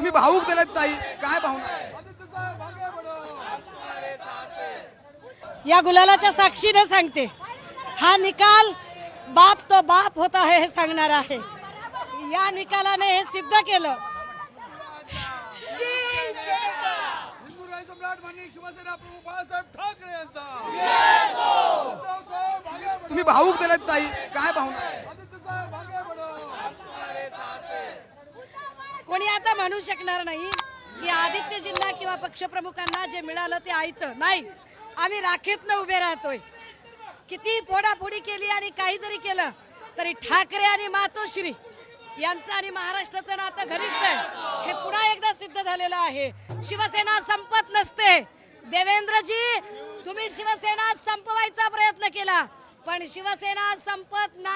भाऊक दिलेत ताई. काय भावना? या गुलालाच्या साक्षीने सांगते. हा निकाल बाप तो बाप होता है हे सांगणार आहे. या निकालाने हे सिद्ध केलं. तुम्ही भाऊक दिलेत ताई. काय भावना? कोणी आता म्हणू शकणार नाही की आदित्यजींना किंवा पक्षप्रमुखांना जे मिळालं ते आयतं. नाही. आम्ही राखेतनं उभे राहतोय. किती फोडाफोडी केली आणि काही जरी केलं तरी ठाकरे आणि मातोश्री यांचं आणि महाराष्ट्राचं नातं घनिष्ठ आहे. हे पुन्हा एकदा सिद्ध झालेलं आहे. शिवसेना संपत नसते. देवेंद्रजी तुम्ही शिवसेना संपवायचा प्रयत्न केला पण शिवसेना संपत नाही